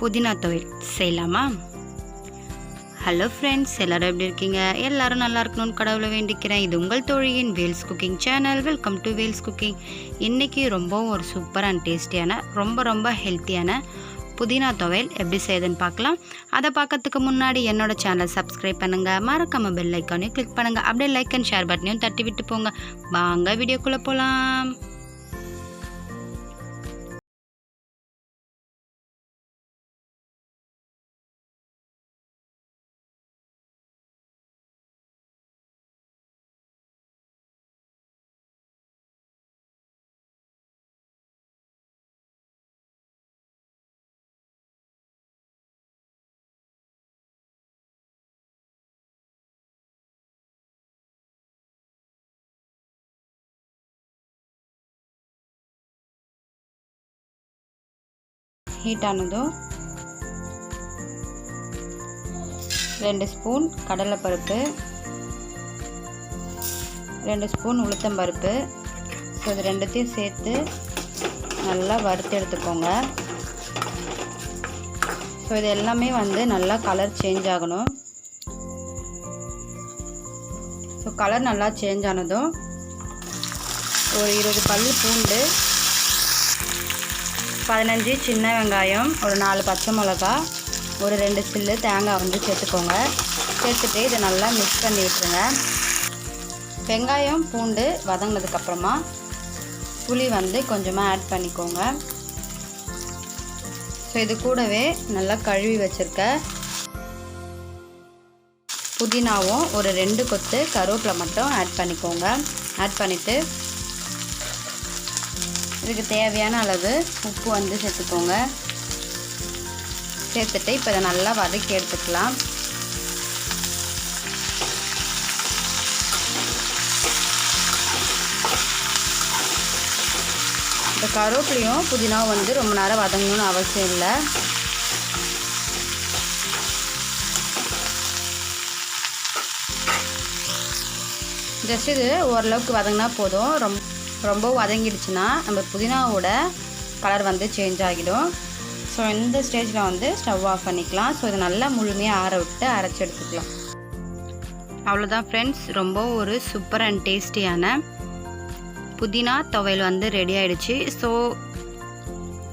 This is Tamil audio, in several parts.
புதினா துவையல் செய்யலாமா? ஹலோ ஃப்ரெண்ட்ஸ் எல்லோரும் எப்படி இருக்கீங்க? எல்லோரும் நல்லா இருக்கணும்னு கடவுளை வேண்டிக்கிறேன். இது உங்கள் தோழியின் Vels cooking channel welcome to Vels cooking இன்றைக்கி ரொம்பவும் ஒரு சூப்பரான அண்ட் டேஸ்டியான ரொம்ப ரொம்ப ஹெல்த்தியான புதினா துவையல் எப்படி செய்யுதுன்னு பார்க்கலாம். அதை பார்க்கறதுக்கு முன்னாடி என்னோட சேனலை சப்ஸ்கிரைப் பண்ணுங்கள் மறக்காமல் பெல் ஐக்கானையும் கிளிக் பண்ணுங்கள் அப்படியே லைக் அண்ட் ஷேர் பட்டனையும் தட்டி விட்டு போங்க. வாங்க வீடியோக்குள்ளே போகலாம் ஹீட் ஆனதும் ரெண்டு ஸ்பூன் கடலைப்பருப்பு ரெண்டு ஸ்பூன் உளுத்தம்பருப்பு ஸோ இது ரெண்டுத்தையும் சேர்த்து நல்லா வறுத்து எடுத்துக்கோங்க. ஸோ இது எல்லாமே வந்து நல்லா கலர் சேஞ்ச் ஆகணும். ஸோ கலர் நல்லா சேஞ்ச் ஆனதும் ஒரு இருபது பல் பூண்டு பதினஞ்சு சின்ன வெங்காயம் ஒரு நாலு பச்சை மிளகா ஒரு ரெண்டு சில்லு தேங்காய் வந்து சேர்த்துக்கோங்க. சேர்த்துட்டு இதை நல்லா மிக்ஸ் பண்ணி விட்டுருங்க வெங்காயம் பூண்டு வதங்கினதுக்கப்புறமா புளி வந்து கொஞ்சமாக ஆட் பண்ணிக்கோங்க. ஸோ இது கூடவே நல்லா கழுவி வச்சுருக்க புதினாவும் ஒரு ரெண்டு கொத்து கருவேப்பிலை மட்டும் ஆட் பண்ணிக்கோங்க. ஆட் பண்ணிவிட்டு இதுக்கு தேவையான அளவு உப்பு வந்து சேர்த்துக்கோங்க. சேர்த்துட்டு இப்போ இதை நல்லா வதக்கி எடுத்துக்கலாம். இந்த கருவேப்பிலையும் புதினாவும் வந்து ரொம்ப நேரம் வதங்கணும்னு அவசியம் இல்லை. ஜஸ்ட் இது ஓரளவுக்கு வதங்கினா போதும். ரொம்ப ரொம்ப வதங்கிடுச்சுன்னா நம்ம புதினாவோட கலர் வந்து சேஞ்ச் ஆகிடும். ஸோ இந்த ஸ்டேஜில் வந்து ஸ்டவ் ஆஃப் பண்ணிக்கலாம். ஸோ இதை நல்லா முழுமையாக ஆற விட்டு அரைச்சி எடுத்துக்கலாம். அவ்வளோதான் ஃப்ரெண்ட்ஸ் ரொம்ப ஒரு சூப்பர் அண்ட் டேஸ்டியான புதினா துவையல் வந்து ரெடி ஆகிடுச்சு ஸோ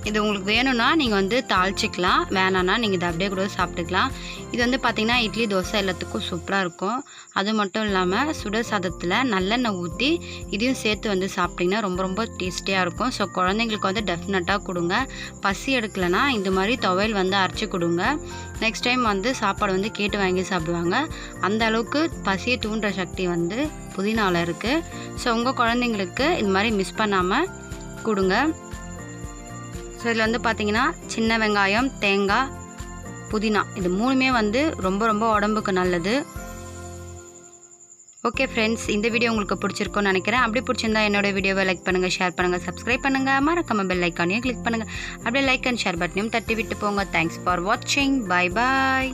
இது உங்களுக்கு வேணும்னா நீங்கள் வந்து தாளிச்சிக்கலாம். வேணான்னா நீங்கள் இதை அப்படியே கூட சாப்பிட்டுக்கலாம். இது வந்து பார்த்திங்கன்னா இட்லி தோசை எல்லாத்துக்கும் சூப்பராக இருக்கும். அது மட்டும் இல்லாமல் சுட சாதத்தில் நல்லெண்ணெய் ஊற்றி இதையும் சேர்த்து வந்து சாப்பிட்டிங்கன்னா ரொம்ப ரொம்ப டேஸ்டியாக இருக்கும். ஸோ குழந்தைங்களுக்கு வந்து டெஃபினட்டாக கொடுங்க. பசி எடுக்கலைன்னா இந்த மாதிரி துவையல் வந்து அரைச்சி கொடுங்க. நெக்ஸ்ட் டைம் வந்து சாப்பாடு வந்து கேட்டு வாங்கி சாப்பிடுவாங்க. அந்த அளவுக்கு பசியை தூண்டுற சக்தி வந்து புதினாவில் இருக்குது ஸோ உங்கள் குழந்தைங்களுக்கு இது மாதிரி மிஸ் பண்ணாமல் கொடுங்க. ஸோ இதில் வந்து பார்த்தீங்கன்னா சின்ன வெங்காயம் தேங்காய் புதினா. இது மூணுமே வந்து ரொம்ப ரொம்ப உடம்புக்கு நல்லது. ஓகே ஃப்ரெண்ட்ஸ் இந்த வீடியோ உங்களுக்கு பிடிச்சிருக்கும்னு நினைக்கிறேன். அப்படி பிடிச்சிருந்தா என்னோட வீடியோவை லைக் பண்ணுங்கள் ஷேர் பண்ணுங்கள் சப்ஸ்கிரைப் பண்ணுங்கள் மறக்காம பெல் ஐக்கானையும் கிளிக் பண்ணுங்கள் அப்படியே லைக் அண்ட் ஷேர் பட்டனையும் தட்டி விட்டு போங்க. தேங்க்ஸ் ஃபார் வாட்சிங் பாய் பாய்